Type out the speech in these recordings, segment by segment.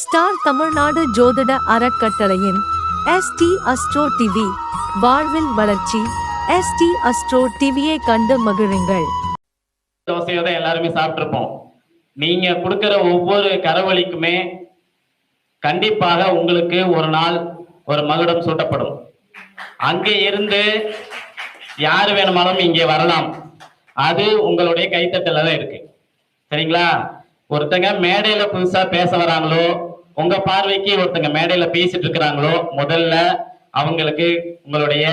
Star Tamil Nadu ஜோதிட அறக்கட்டளையின் ST astro TV வாழ்வில் வளர்ச்சி எஸ்டி அஸ்ட்ரோ டிவியை கண்டு மகிழுங்கள். தோசையை தான் எல்லாருமே சாப்பிட்ருப்போம் நீங்க கொடுக்கிற ஒவ்வொரு கரவழிக்குமே கண்டிப்பாக உங்களுக்கு ஒரு நாள் ஒரு மகுடம் சூட்டப்படும். அங்கே இருந்து யார் வேணுமானாலும் இங்கே வரலாம். அது உங்களுடைய கைத்தட்டல தான் இருக்கு. சரிங்களா? ஒருத்தங்க மேடையில புதுசா பேச வராங்களோ உங்க பார்வைக்கு ஒருத்தங்க மேடையில பேசிட்டு இருக்கிறாங்களோ முதல்ல அவங்களுக்கு உங்களுடைய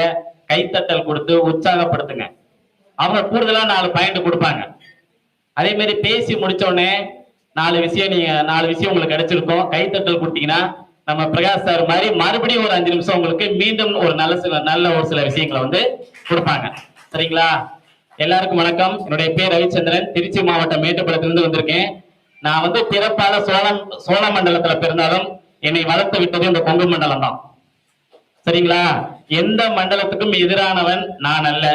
கைத்தட்டல் கொடுத்து உற்சாகப்படுத்துங்க. அவங்க கூடுதலா நாலு பாயிண்ட் கொடுப்பாங்க. அதே மாதிரி பேசி முடிச்சோடனே நாலு விஷயம் நீங்க நாலு விஷயம் உங்களுக்கு கிடைச்சிருக்கும். கைத்தட்டல் கொடுத்தீங்கன்னா நம்ம பிரகாஷ் சார் மாதிரி மறுபடியும் ஒரு அஞ்சு நிமிஷம் உங்களுக்கு மீண்டும் ஒரு நல்ல சில நல்ல ஒரு சில விஷயங்களை வந்து கொடுப்பாங்க. சரிங்களா? எல்லாருக்கும் வணக்கம். என்னுடைய பேர் ரவிச்சந்திரன். திருச்சி மாவட்டம் மேட்டுப்பாளத்திலிருந்து வந்திருக்கேன். நான் வந்து பிறப்பால சோழம் சோழ மண்டலத்துல பிறந்தாலும் என்னை வளர்த்து விட்டது இந்த கொங்கு மண்டலம் தான் சரிங்களா? எந்த மண்டலத்துக்கும் எதிரானவன் நான் அல்ல.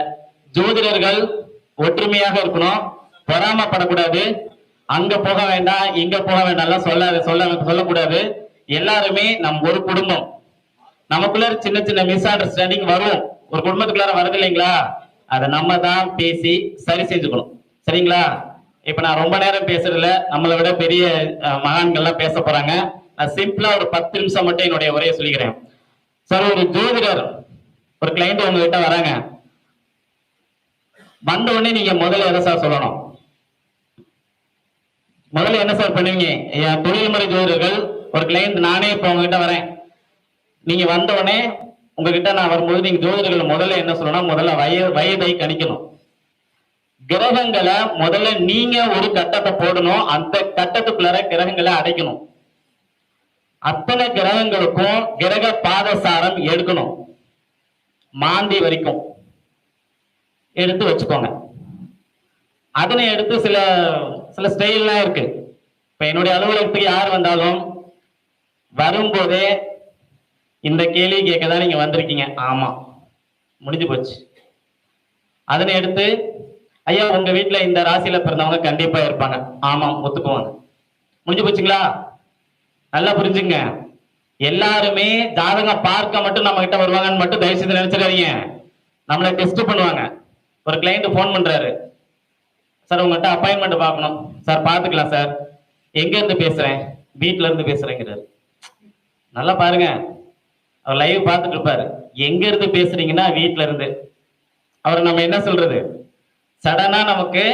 ஜோதிடர்கள் ஒற்றுமையாக இருக்கணும். பொறாமப்படக்கூடாது. அங்க போக வேண்டாம் இங்க போக வேண்டாம் சொல்ல சொல்ல சொல்லக்கூடாது. எல்லாருமே நம் ஒரு குடும்பம். நமக்குள்ள சின்ன சின்ன மிஸ் அண்டர்ஸ்டாண்டிங் வரும். ஒரு குடும்பத்துக்குள்ளார வருது இல்லைங்களா? அதை நம்ம தான் பேசி சரி செஞ்சுக்கணும். சரிங்களா? இப்ப நான் ரொம்ப நேரம் பேசுறதுல நம்மளை விட பெரிய மகான்கள்லாம் பேச போறாங்க. நான் சிம்பிளா ஒரு பத்து நிமிஷம் மட்டும் என்னுடைய உரையை சொல்லிக்கிறேன். சார் ஒரு ஜோதிடர் ஒரு கிளைண்ட் உங்ககிட்ட வராங்க. வந்த உடனே நீங்க முதல்ல எதை சார் சொல்லணும்? முதல்ல என்ன சார் பண்ணுவீங்க? என் தொழில்முறை ஜோதிடர்கள் ஒரு கிளைண்ட் நானே இப்போ உங்ககிட்ட வரேன். நீங்க வந்த உடனே உங்ககிட்ட நான் வரும்போது நீங்க ஜோதிடர்கள் முதல்ல என்ன சொல்லணும் முதல்ல வய வயதை கணிக்கணும். கிரகங்களை முதல்ல நீங்க ஒரு கட்டத்தை போடணும். அந்த கட்டத்துக்குள்ளார கிரகங்களை அடைக்கணும். அத்தனை கிரகங்களுக்கும் கிரக பாதசாரம் எடுக்கணும். மாந்தி வரைக்கும். எடுத்து வச்சுக்கோங்க. அதனை எடுத்து சில சில ஸ்டைல்லாம் இருக்கு. இப்ப என்னுடைய அலுவலகத்துக்கு யார் வந்தாலும் வரும்போதே இந்த கேள்வி கேட்க தான் நீங்க வந்திருக்கீங்க. ஆமா. முடிஞ்சு போச்சு. அதனை எடுத்து ஐயா உங்க வீட்டுல இந்த ராசியில பிறந்தவங்க கண்டிப்பா இருப்பாங்க. ஆமா ஒத்துக்குவாங்க. முடிஞ்சு போச்சுங்களா? நல்லா புரிஞ்சுங்க. எல்லாருமே ஜாதகம் பார்க்க மட்டும் நம்ம கிட்ட வருவாங்கன்னு மட்டும் தயவு செய்து நினைச்சிடாதீங்க நம்மளை டெஸ்ட் பண்ணுவாங்க. ஒரு கிளைண்ட் ஃபோன் பண்றாரு. சார் உங்கள்கிட்ட அப்பாயின்மெண்ட் பார்க்கணும். சார் பார்த்துக்கலாம் சார் எங்க இருந்து பேசுறேன்? வீட்டுல இருந்து பேசுறேங்கிறாரு. நல்லா பாருங்க. அவர் லைவ் பார்த்துட்டு இருப்பாரு. எங்க இருந்து பேசுறீங்கன்னா வீட்டுல இருந்து. அவர் நம்ம என்ன சொல்றது? சடனா நமக்கு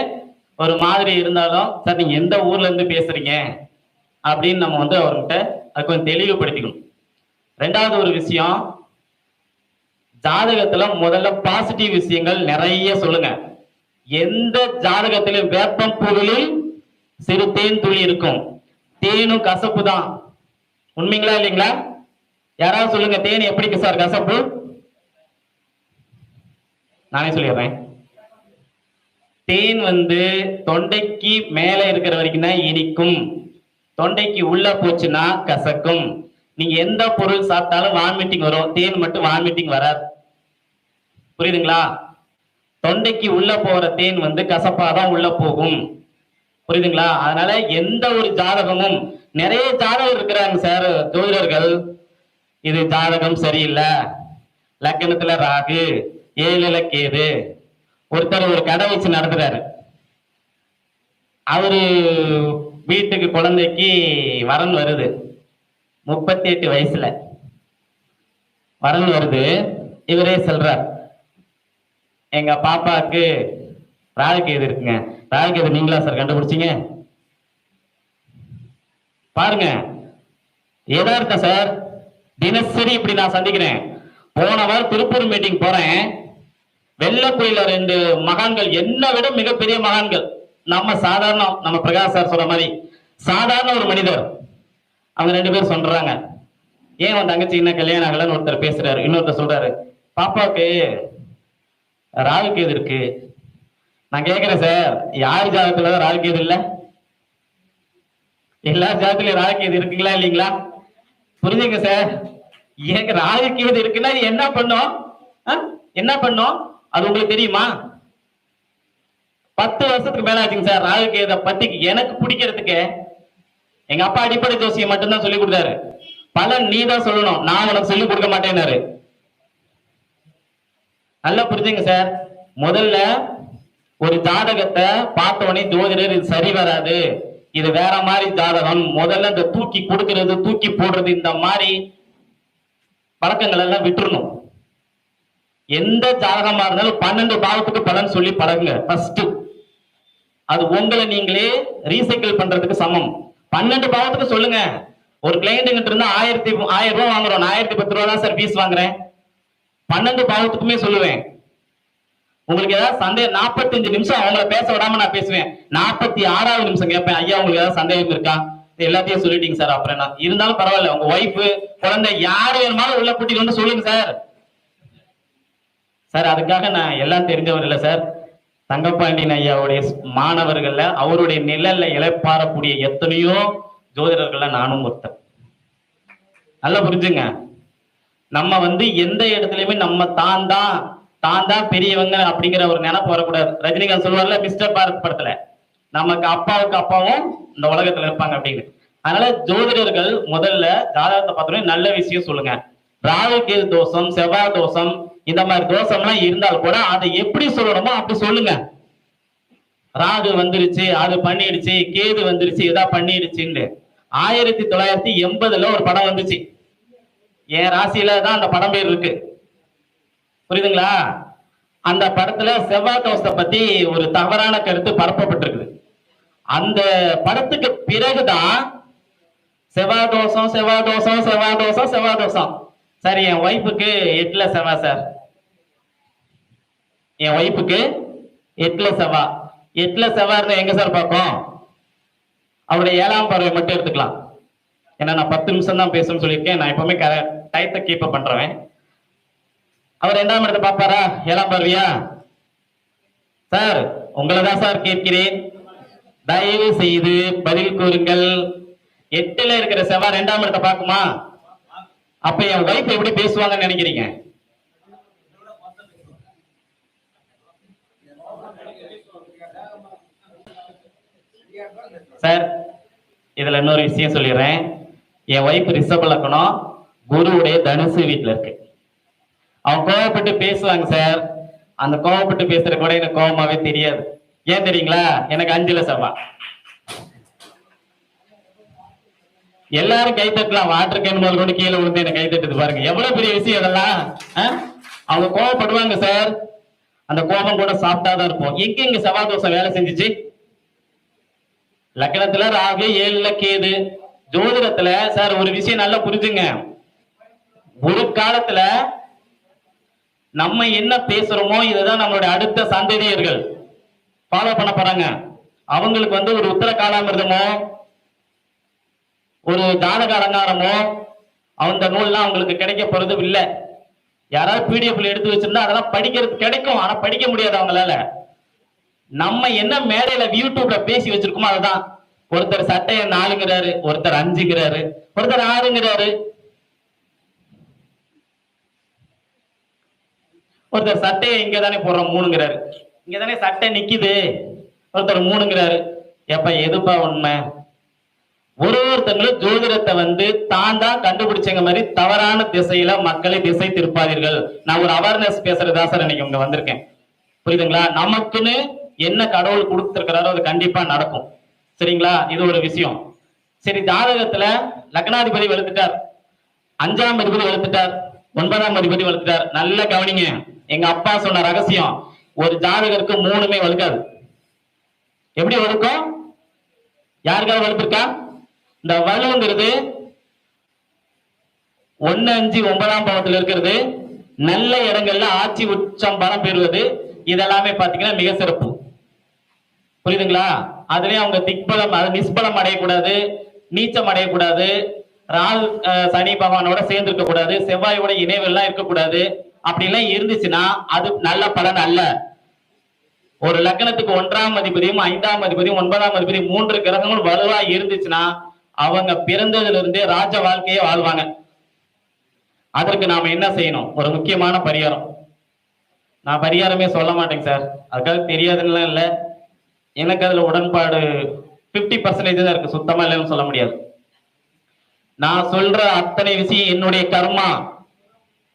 ஒரு மாதிரி இருந்தாலும் சார் நீங்க எந்த ஊர்ல இருந்து பேசுறீங்க? அப்படின்னு நம்ம வந்து அவர்கிட்ட அது கொஞ்சம் தெளிவுபடுத்திக்கணும். ரெண்டாவது ஒரு விஷயம் ஜாதகத்துல முதல்ல பாசிட்டிவ் விஷயங்கள் நிறைய சொல்லுங்க. எந்த ஜாதகத்திலும் வேப்பம் பொருளில் சிறு தேன் துளி இருக்கும். தேனும் கசப்பு தான். உண்மைங்களா இல்லைங்களா? யாராவது சொல்லுங்க தேன் எப்படி சார் கசப்பு? நானே சொல்லிடுறேன். தேன் வந்து தொண்டைக்கு மேல இருக்கிற வரைக்கும் தான் இனிக்கும். தொண்டைக்கு உள்ள போச்சுன்னா கசக்கும். நீங்க எந்த பொருள் சாப்பிட்டாலும் வாமிட்டிங் வரும். தேன் மட்டும் வாமிட்டிங் வராது. புரியுதுங்களா? தொண்டைக்கு உள்ள போற தேன் வந்து கசப்பாதான் உள்ள போகும். புரியுதுங்களா? அதனால எந்த ஒரு ஜாதகமும் நிறைய ஜாதகம் இருக்கிறாங்க சார் ஜோதிடர்கள். இது ஜாதகம் சரியில்லை. லக்கணத்துல ராகு ஏழுல கேது. ஒருத்தர் ஒரு கடை வச்சு நடத்துறாரு. அவரு வீட்டுக்கு குழந்தைக்கு வரன் வருது. முப்பத்தி எட்டு வயசுல. வரன் வருது. இவரே சொல்றார் எங்க பாப்பாக்கு ராகுகேது இருக்குங்க. ராகுகேது நீங்களா சார் கண்டுபிடிச்சிங்க? பாருங்க எதார்த்தம் சார் தினசரி இப்படி நான் சந்திக்கிறேன். போன வாரம் திருப்பூர் மீட்டிங் போறேன். வெள்ளக்குடியில ரெண்டு மகான்கள். என்ன விட மிகப்பெரிய மகான்கள். நம்ம சாதாரண நம்ம பிரகாஷ் சார் சொல்ற மாதிரி சாதாரண ஒரு மனிதர். அவங்க ரெண்டு பேரும் சொல்றாங்க. ஏன் உன் தங்கச்சி என்ன கல்யாணம் ஆகலன்னு ஒருத்தர் பேசுறாரு. இன்னொருத்தர் சொல்றாரு பாப்பாவுக்கு ராகுகேது இருக்கு? நான் கேட்கிறேன் சார். யார் ஜாதகத்துல தான் ராகுகேது இல்ல? எல்லா ஜாதகத்திலயும் ராகுகேது இருக்குங்களா இல்லைங்களா? புரிஞ்சுங்க சார். எனக்கு ராகுகேது இருக்குன்னா என்ன பண்ணும்? ஆ? என்ன பண்ணும்? அது உங்களுக்கு தெரியுமா? பத்து வருஷத்துக்கு மேல ஆச்சுங்க சார் ராகுகேத பத்தி எனக்கு பிடிக்கிறதுக்கு எங்க அப்பா அடிப்படை ஜோசியை மட்டும்தான் சொல்லி கொடுத்தாரு. பலன் நீ தான் சொல்லணும் நான் உனக்கு சொல்லி கொடுக்க மாட்டேன்னாரு. நல்லா புரிஞ்சுங்க சார். முதல்ல ஒரு ஜாதகத்தை பார்த்தோடனே ஜோதிடர் இது சரி வராது. இது வேற மாதிரி ஜாதகம். முதல்ல இந்த தூக்கி கொடுக்கறது தூக்கி போடுறது இந்த மாதிரி பழக்கங்கள் எல்லாம் விட்டுறணும். எந்த ஜாதகமா இருந்தாலும் பன்னெண்டு பாவத்துக்கு பலன் சொல்லி பழகுங்க. ஃபர்ஸ்ட் அது உங்களை நீங்களே ரீசைக்கிள் பண்றதுக்கு சமம். பன்னெண்டு பாவத்துக்கு சொல்லுங்க. ஒரு கிளைண்ட்டுங்கிட்ட இருந்து ஆயிரத்தி ஆயிரம் ரூபாய் வாங்குறோம். ஆயிரத்தி பத்து ரூபா தான் சார் ஃபீஸ் வாங்குறேன். பன்னெண்டு பாவத்துக்குமே சொல்லுவேன். உங்களுக்கு ஏதாவது சந்தேகம் நாற்பத்தஞ்சு நிமிஷம் அவங்கள பேச விடாம நான் பேசுவேன். நாற்பத்தி ஆறாவது நிமிஷம் கேட்பேன். ஐயா உங்களுக்கு ஏதாவது சந்தேகம் இருக்கா? எல்லாத்தையும் சொல்லிட்டீங்க சார் அப்புறம் என்ன? இருந்தாலும் பரவாயில்ல. உங்க ஒய்ஃபு குழந்தை யார் வேணுமாலும் உள்ள கூட்டிட்டு வந்து சொல்லுங்க சார் சார் அதுக்காக நான் எல்லாம் தெரிஞ்சவர் இல்லை சார். தங்கப்பாண்டியன் ஐயாவுடைய மாணவர்கள்ல அவருடைய நிழல்ல இழப்பாறக்கூடிய எத்தனையோ ஜோதிடர்கள்ல நானும் ஒருத்தன். நல்லா புரிஞ்சுங்க. நம்ம வந்து எந்த இடத்துலயுமே நம்ம தான் தான் தான் தான் பெரியவங்க அப்படிங்கிற ஒரு நினைப்பு வரக்கூடாது. ரஜினிகாந்த் சொல்லுவார்ல மிஸ்டர் பாரத் படத்துல நமக்கு அப்பாவுக்கு அப்பாவும் இந்த உலகத்துல இருப்பாங்க அப்படின்னு. அதனால ஜோதிடர்கள் முதல்ல ஜாதகத்தை பார்த்தோன்னே நல்ல விஷயம் சொல்லுங்க. ராகு கேது தோஷம் செவ்வாய் தோஷம் இந்த மாதிரி தோஷம்லாம் இருந்தால் கூட அதை எப்படி சொல்லணுமோ அப்படி சொல்லுங்க. ராகு வந்துருச்சு அது பண்ணிடுச்சு கேது வந்துருச்சு எதா பண்ணிடுச்சுன்னு ஆயிரத்தி தொள்ளாயிரத்தி எண்பதுல ஒரு படம் வந்துச்சு. என் ராசியில தான் அந்த படம் பேர் இருக்கு. புரியுதுங்களா? அந்த படத்துல செவ்வாய் தோஷத்தை பத்தி ஒரு தவறான கருத்து பரப்பப்பட்டிருக்குது. அந்த படத்துக்கு பிறகுதான் செவ்வாய் தோஷம் செவ்வாய் தோஷம் செவ்வாய் தோஷம் செவ்வாய் தோஷம். சார் என் ஒய்ஃபுக்கு எட்டுல செவா சார். என் ஒய்ஃபுக்கு எட்டுல செவ்வா. எட்டுல செவா இருந்தா எங்க சார் பார்ப்போம் அவருடைய ஏழாம் பார்வை மட்டும் எடுத்துக்கலாம். ஏன்னா நான் பத்து நிமிஷம் தான் பேசணும்னு சொல்லியிருக்கேன். நான் எப்பவுமே டயத்தை கீப் அப் பண்றேன் அவர் ரெண்டாம் இடத்தை பார்ப்பாரா? ஏழாம் பார்வையா? சார் உங்களை தான் சார் கேட்கிறேன். தயவு செய்து பதில் கூறுங்கள். எட்டுல இருக்கிற செவ்வாய் ரெண்டாம் இடத்தை பார்க்குமா? அப்ப என் ஒய்ஃப் எப்படி பேசுவாங்கன்னு நினைக்கிறீங்க? சார் இதுல இன்னொரு விஷயம் சொல்லிடுறேன். என் ஒய்ஃப் ரிஷப லக்கணம் குருவுடைய தனுசு வீட்டுல இருக்கு. அவன் கோவப்பட்டு பேசுவாங்க சார் அந்த கோவப்பட்டு பேசுற கூட எனக்கு கோபமாவே தெரியாது. ஏன் தெரியுங்களா? எனக்கு அஞ்சுல செவ்வா எல்லாரும் கை தட்டலாம். வாட்டர் கேன் முதல் கொண்டு கீழே விழுந்து என்ன கை தட்டுது பாருங்க. எவ்வளவு பெரிய விஷயம் இதெல்லாம்? ஆ? அவங்க கோவப்படுவாங்க சார் அந்த கோபம் கூட சாப்பிட்டாதான் இருப்போம் எங்க இங்க செவ்வாய் தோசை வேலை செஞ்சுச்சு? லக்னத்துல ராகு ஏழுல கேது. ஜோதிடத்துல சார் ஒரு விஷயம் நல்லா புரிஞ்சுங்க. ஒரு காலத்துல நம்ம என்ன பேசுறோமோ இதுதான் நம்மளுடைய அடுத்த சந்ததியர்கள் ஃபாலோ பண்ண போறாங்க. அவங்களுக்கு வந்து ஒரு உத்தர காலாமிருதமோ ஒரு ஜாதக அலங்காரமோ அந்த நூல்லாம் அவங்களுக்கு கிடைக்க போறது இல்லை யாராவது பிடிஎஃப்ல எடுத்து வச்சிருந்தா அதெல்லாம் படிக்கிறது கிடைக்கும். ஆனா படிக்க முடியாது அவங்களால. நம்ம என்ன மேடையில யூடியூப்ல பேசி வச்சிருக்கோமோ அதுதான். ஒருத்தர் சட்டையை நாலுங்கிறாரு ஒருத்தர் அஞ்சுங்கிறாரு ஒருத்தர் ஆறுங்கிறாரு. ஒருத்தர் சட்டையை இங்க தானே போடுறோம் மூணுங்கிறாரு. இங்க தானே சட்டை நிக்குது. ஒருத்தர் மூணுங்கிறாரு. எப்ப எதுப்பா உண்மை? ஒரு ஒருத்தங்களும் ஜோதிடத்தை வந்து தான் தான் கண்டுபிடிச்சங்க மாதிரி தவறான திசையில மக்களை திசை திருப்பாதீர்கள். நான் ஒரு அவேர்னஸ் பேசுறதா சார் இன்னைக்கு இங்க வந்திருக்கேன். புரியுதுங்களா? நமக்குன்னு என்ன கடவுள் கொடுத்துருக்கிறாரோ அது கண்டிப்பா நடக்கும். சரிங்களா? இது ஒரு விஷயம். சரி ஜாதகத்துல லக்னாதிபதி வளர்த்துட்டார் அஞ்சாம் அதிபதி வளர்த்துட்டார் ஒன்பதாம் அதிபதி வளர்த்துட்டார் நல்ல கவனிங்க. எங்க அப்பா சொன்ன ரகசியம். ஒரு ஜாதகருக்கு மூணுமே வலுக்காது. எப்படி வலுக்கும்? யாருக்காவது வலுத்திருக்கா? இந்த வலுங்கிறது ஒன்னு அஞ்சு ஒன்பதாம் பாவத்தில் இருக்கிறது. நல்ல இடங்கள்ல ஆட்சி உச்சம் பலம் பெறுவது. இதெல்லாமே பாத்தீங்கன்னா மிக சிறப்பு. புரியுதுங்களா? அதுலயும் அவங்க திக்பலம் அது நிஷ்பலம் அடையக்கூடாது நீச்சம் அடையக்கூடாது ராகு சனி பகவானோட சேர்ந்து இருக்க கூடாது செவ்வாயோட இணைவெல்லாம் இருக்கக்கூடாது. அப்படி எல்லாம் இருந்துச்சுன்னா அது நல்ல பலன் அல்ல. ஒரு லக்னத்துக்கு ஒன்றாம் அதிபதியும் ஐந்தாம் அதிபதியும் ஒன்பதாம் அதிபதியும் மூன்று கிரகங்களும் வலுவா இருந்துச்சுன்னா அவங்க பிறந்ததுல இருந்தே ராஜ வாழ்க்கையே வாழ்வாங்க. அதற்கு நாம என்ன செய்யணும்? ஒரு முக்கியமான பரிகாரம். நான் பரிகாரமே சொல்ல மாட்டேங்க சார். அதுக்காக தெரியாதுன்னு இல்லை. எனக்கு அதுல உடன்பாடு பிப்டி பர்சன்டேஜ் தான் இருக்கு. சுத்தமா இல்லைன்னு சொல்ல முடியாது. நான் சொல்ற அத்தனை விஷயம் என்னுடைய கர்மா.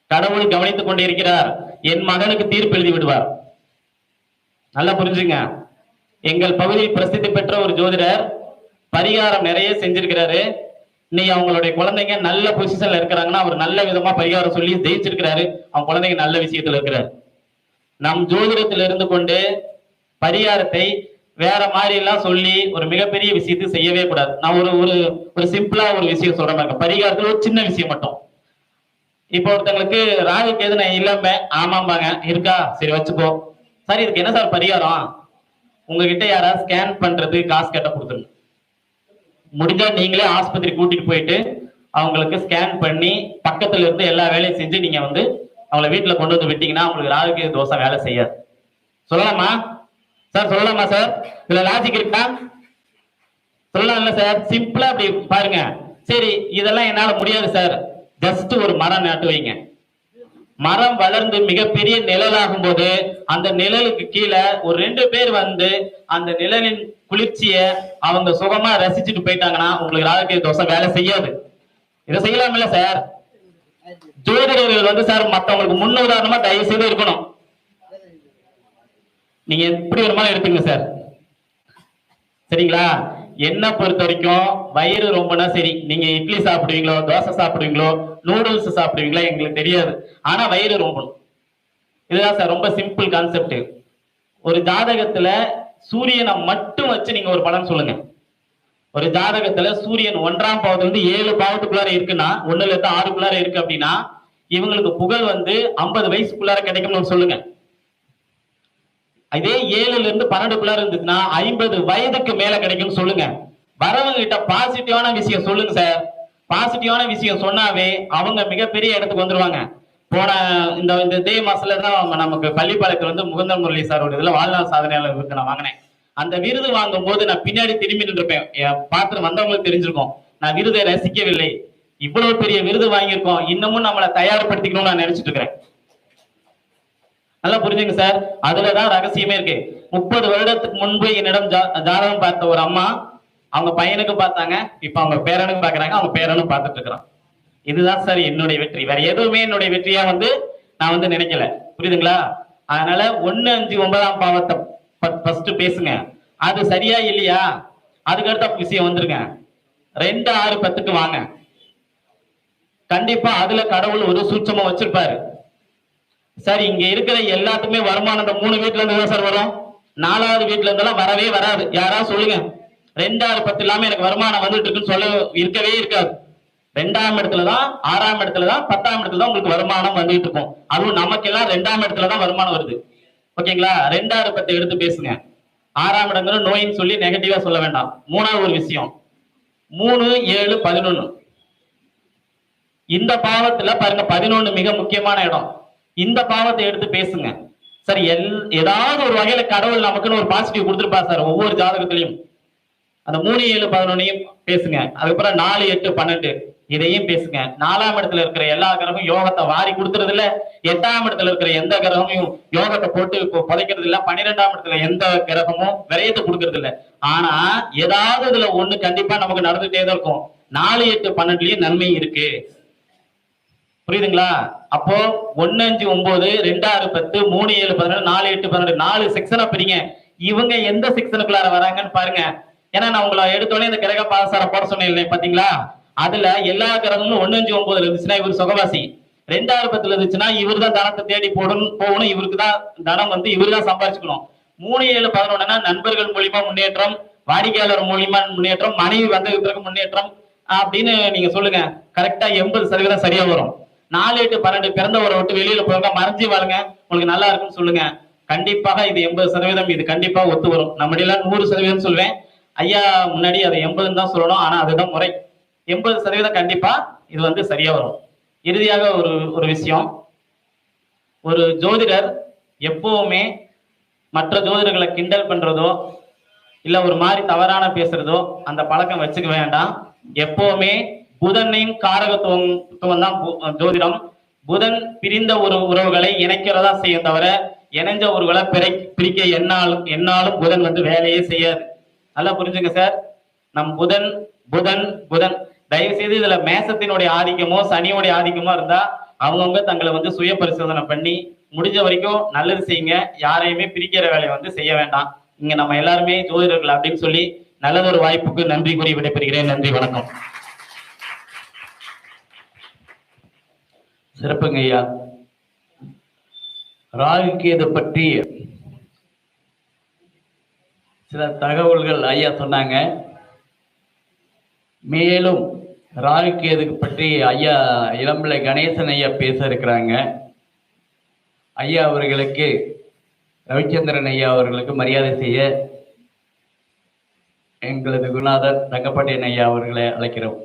கடவுள் கவனித்துக் கொண்டிருக்கிறார். என் மகனுக்கு தீர்ப்பு எழுதி விடுவார். நல்லா புரிஞ்சுங்க. எங்கள் பகுதியில் பிரசித்தி பெற்ற ஒரு ஜோதிடர் பரிகாரம் நிறைய செஞ்சிருக்கிறாரு. நீ அவங்களுடைய குழந்தைங்க நல்ல பொசிஷன்ல இருக்கிறாங்கன்னா அவர் நல்ல விதமா பரிகாரம் சொல்லி ஜெயிச்சிருக்கிறாரு. அவங்க குழந்தைங்க நல்ல விஷயத்துல இருக்கிறாரு. நம் ஜோதிடத்தில் இருந்து கொண்டு பரிகாரத்தை வேற மாதிரி எல்லாம் சொல்லி ஒரு மிகப்பெரிய விஷயத்தை செய்யவே கூடாது. நான் ஒரு ஒரு ஒரு சிம்பிளா ஒரு விஷயம் சொல்றேன் பரிகாரத்துல ஒரு சின்ன விஷயம் மட்டும். இப்போ ஒருத்தங்களுக்கு ராகு கேது நான் இல்லாம ஆமாம்பாங்க இருக்கா? சரி வச்சுக்கோ. சரி இதுக்கு என்ன சார் பரிகாரம்? உங்ககிட்ட யாராவது ஸ்கேன் பண்றது காசு கேட்ட கொடுத்துருங்க. முடிஞ்சா நீங்களே ஆஸ்பத்திரி கூட்டிட்டு போயிட்டு அவங்களுக்கு ஸ்கேன் பண்ணி பக்கத்துல இருந்து எல்லா வேலையும் செஞ்சு நீங்க வந்து அவங்கள வீட்டுல கொண்டு வந்து விட்டீங்கன்னா உங்களுக்கு ஆரோக்கிய தோசை வேலை செய்யாது. சொல்லலாமா? சார் சொல்லலாமா சார்? இதுல லாஜிக் இருக்கா? சொல்லலாம்ல சார். சிம்பிளா அப்படி பாருங்க. சரி இதெல்லாம் என்னால முடியாது சார். ஜஸ்ட் ஒரு மரம் நட்டு வைங்க. மரம் வளர்ந்து மிகப்பெரிய நிழலாகும் போது அந்த நிழலுக்கு கீழே ஒரு ரெண்டு பேர் வந்து அந்த நிழலின் குளிர்ச்சிய அவங்க சுகமா ரசிச்சுட்டு போயிட்டாங்கன்னா உங்களுக்கு ராஜகீய தோசை வேலை செய்யாது. இதை செய்யலாம்ல சார்? ஜோதிடர்கள் வந்து சார் மத்தவங்களுக்கு முன் உதாரணமா தயவு செய்து இருக்கணும். நீங்க எப்படி வேணுமாலும் எடுத்துங்க சார். சரிங்களா? என்ன பொறுத்த வரைக்கும் வயிறு ரொம்பனா சரி. நீங்க இட்லி சாப்பிடுவீங்களோ தோசை சாப்பிடுவீங்களோ நூடுல்ஸ் சாப்பிடுவீங்களோ எங்களுக்கு தெரியாது. ஆனா வயிறு ரொம்பணும். இதுதான் சார் ரொம்ப சிம்பிள் கான்செப்ட் ஒரு ஜாதகத்துல சூரியனை மட்டும் வச்சு நீங்க ஒரு பலன் சொல்லுங்க. ஒரு ஜாதகத்துல சூரியன் ஒன்றாம் பாவத்துல இருந்து ஏழு பாவத்துக்குள்ளார இருக்குன்னா ஒண்ணுல இருந்து ஆறுக்குள்ளார இருக்கு அப்படின்னா இவங்களுக்கு புகழ் வந்து ஐம்பது வயசுக்குள்ளார கிடைக்கும்னு சொல்லுங்க. இதே ஏழுல இருந்து பன்னெண்டுக்குள்ளார இருந்துச்சுன்னா ஐம்பது வயதுக்கு மேல கிடைக்கும்னு சொல்லுங்க. வரவங்க கிட்ட பாசிட்டிவான விஷயம் சொல்லுங்க சார் பாசிட்டிவான விஷயம் சொன்னாவே அவங்க மிகப்பெரிய இடத்துக்கு வந்துருவாங்க. போன இந்த இந்த இதே மாசத்துல தான் நமக்கு பள்ளிப்பாளையத்துல வந்து முகுந்த முரளி சாரோட இதுல வாழ்நாள் சாதனையாளர் விருது நான் வாங்கினேன். அந்த விருது வாங்கும் போது நான் பின்னாடி திரும்பி நின்றுப்பேன். பார்த்துட்டு வந்தவங்களுக்கு தெரிஞ்சிருக்கும். நான் விருதை ரசிக்கவில்லை. இவ்வளவு பெரிய விருது வாங்கியிருக்கோம். இன்னமும் நம்மளை தயார்படுத்திக்கணும்னு நான் நினைச்சிட்டு இருக்கிறேன். நல்லா புரிஞ்சுங்க சார். அதுலதான் ரகசியமே இருக்கு. முப்பது வருடத்துக்கு முன்பு என்னிடம் ஜா- ஜாதகம் பார்த்த ஒரு அம்மா அவங்க பையனுக்கு பார்த்தாங்க. இப்ப அவங்க பேரனுக்கு பாக்குறாங்க அவங்க பேரனும் பார்த்துட்டு இருக்கிறான். இதுதான் சார் என்னுடைய வெற்றி. வேற எதுவுமே என்னுடைய வெற்றியா வந்து நான் வந்து நினைக்கல. புரியுதுங்களா? அதனால ஒன்னு அஞ்சு ஒன்பதாம் பாவத்தை ஃபர்ஸ்ட் பேசுங்க. அது சரியா இல்லையா? அதுக்கடுத்த விஷயம் வந்துருங்க. ரெண்டு ஆறு பத்துக்கு வாங்க. கண்டிப்பா அதுல கடவுள் ஒரு சூட்சமா வச்சிருப்பாரு. சார் இங்க இருக்கிற எல்லாத்துக்குமே வருமானம் இந்த மூணு வீட்டுல இருந்து தான் சார் வரும்? நாலாவது வீட்டுல இருந்தெல்லாம் வரவே வராது. யாராவது சொல்லுங்க. ரெண்டாவது பத்து இல்லாம எனக்கு வருமானம் வந்துட்டு இருக்குன்னு சொல்ல இருக்கவே இருக்காது. ரெண்டாம் இடத்துல தான் ஆறாம் இடத்துல தான் பத்தாம் இடத்துல தான் உங்களுக்கு வருமானம் வந்துட்டு இருக்கும். அதுவும் நமக்கெல்லாம் ரெண்டாம் இடத்துல தான் வருமானம் வருது. ஓகேங்களா? ரெண்டாவது பத்து எடுத்து பேசுங்க. ஆறாம் இடங்கிற நோயின்னு சொல்லி நெகட்டிவா சொல்ல வேண்டாம். மூணாவது ஒரு விஷயம். மூணு ஏழு பதினொன்னு. இந்த பாவத்துல பாருங்க பதினொன்னு மிக முக்கியமான இடம். இந்த பாவத்தை எடுத்து பேசுங்க. சார் எல் ஏதாவது ஒரு வகையில கடவுள் நமக்குன்னு ஒரு பாசிட்டிவ் கொடுத்துருப்பா சார் ஒவ்வொரு ஜாதகத்திலையும். அந்த மூணு ஏழு பதினொன்னையும் பேசுங்க. அதுக்கப்புறம் நாலு எட்டு பன்னெண்டு இதையும் பேசுங்க. நாலாம் இடத்துல இருக்கிற எல்லா கிரகமும் யோகத்தை வாரி கொடுத்துறது இல்ல எட்டாம் இடத்துல இருக்கிற எந்த கிரகமும் யோகத்தை போட்டு புதைக்கிறது இல்ல பன்னிரெண்டாம் இடத்துல எந்த கிரகமும் விரயத்தை கொடுக்கறது இல்ல ஆனா ஏதாவது இதுல ஒண்ணு கண்டிப்பா நமக்கு நடந்துட்டே தான் இருக்கும். நாலு எட்டு பன்னெண்டுலயும் நன்மை இருக்கு. புரியுதுங்களா? அப்போ ஒன்னு அஞ்சு ஒன்பது ரெண்டு ஆறு பத்து மூணு ஏழு பதினொன்று நாலு எட்டு பதினெட்டு நாலு செக்ஷனா பிரிங்க. இவங்க எந்த செக்ஷனுக்குள்ளார வராங்கன்னு பாருங்க. ஏன்னா நான் உங்களை எடுத்தோடனே இந்த கிரக பாதசார போட சொன்னேன் பாத்தீங்களா? அதுல எல்லா கிரகமும் ஒன்னு அஞ்சு ஒன்பதுல இருந்துச்சுன்னா இவர் சுகவாசி. ரெண்டாயிரம் பத்துல இருந்துச்சுன்னா இவர் தான் தனத்தை தேடி போடணும் போகணும் இவருக்கு தான் தனம் வந்து இவர் தான் சம்பாதிச்சுக்கணும் மூணு ஏழு பதினொன்னுனா நண்பர்கள் மூலியமா முன்னேற்றம் வாடிக்கையாளர் மூலியமா முன்னேற்றம் மனைவி வந்ததுக்கு பிறகு முன்னேற்றம் அப்படின்னு நீங்க சொல்லுங்க. கரெக்டா எண்பது சதவீதம் சரியா வரும். நாலு எட்டு பன்னெண்டு பிறந்தவரை விட்டு வெளியில போங்க மறைஞ்சி வாழுங்க. உங்களுக்கு நல்லா இருக்குன்னு சொல்லுங்க. கண்டிப்பாக இது எண்பது சதவீதம் இது கண்டிப்பா ஒத்து வரும். நம்மடியெல்லாம் நூறு சதவீதம் சொல்வேன். ஐயா முன்னாடி அதை எண்பதுன்னு தான் சொல்லணும் ஆனா அதுதான் முறை. எண்பது சதவீதம் கண்டிப்பா இது வந்து சரியா வரும். இறுதியாக ஒரு ஒரு விஷயம். ஒரு ஜோதிடர் எப்பவுமே மற்ற ஜோதிடர்களை கிண்டல் பண்றதோ இல்ல ஒரு மாதிரி தவறான பேசுறதோ அந்த பழக்கம் வச்சுக்க வேண்டாம். எப்பவுமே புதனின் காரகத்துவம் தான் ஜோதிடம். புதன் பிரிந்த ஒரு உறவுகளை இணைக்கிறதா செய்யும் தவிர இணைஞ்ச உறவுகளை பிறை பிரிக்க என்னாலும் என்னாலும் புதன் வந்து வேலையே செய்யாது. நல்லா புரிஞ்சுங்க சார். நம் புதன் புதன் புதன். தயவு செய்து இதுல மேசத்தினுடைய ஆதிக்கமோ சனியோடைய ஆதிக்கமோ இருந்தா அவங்கவுங்க தங்களை வந்து சுய பரிசோதனை பண்ணி முடிஞ்ச வரைக்கும் நல்லது செய்யுங்க. யாரையுமே பிரிக்கிற வேலையை வந்து செய்ய வேண்டாம். இங்க நம்ம எல்லாருமே ஜோதிடர்கள் அப்படின்னு சொல்லி நல்லதொரு வாய்ப்புக்கு நன்றி கூறி விடைபெறுகிறேன். நன்றி வணக்கம். சிறப்புங்க ஐயா. ராகு கேது பற்றி சில தகவல்கள் ஐயா சொன்னாங்க. மேலும் ராகு பற்றி ஐயா இளம்பிள்ளை கணேசன் ஐயா பேச இருக்கிறாங்க. ஐயா அவர்களுக்கு ரவிச்சந்திரன் ஐயா அவர்களுக்கு மரியாதை செய்ய எங்களது குருநாதர் தங்கப்பாண்டியன் ஐயா அவர்களை அழைக்கிறோம்.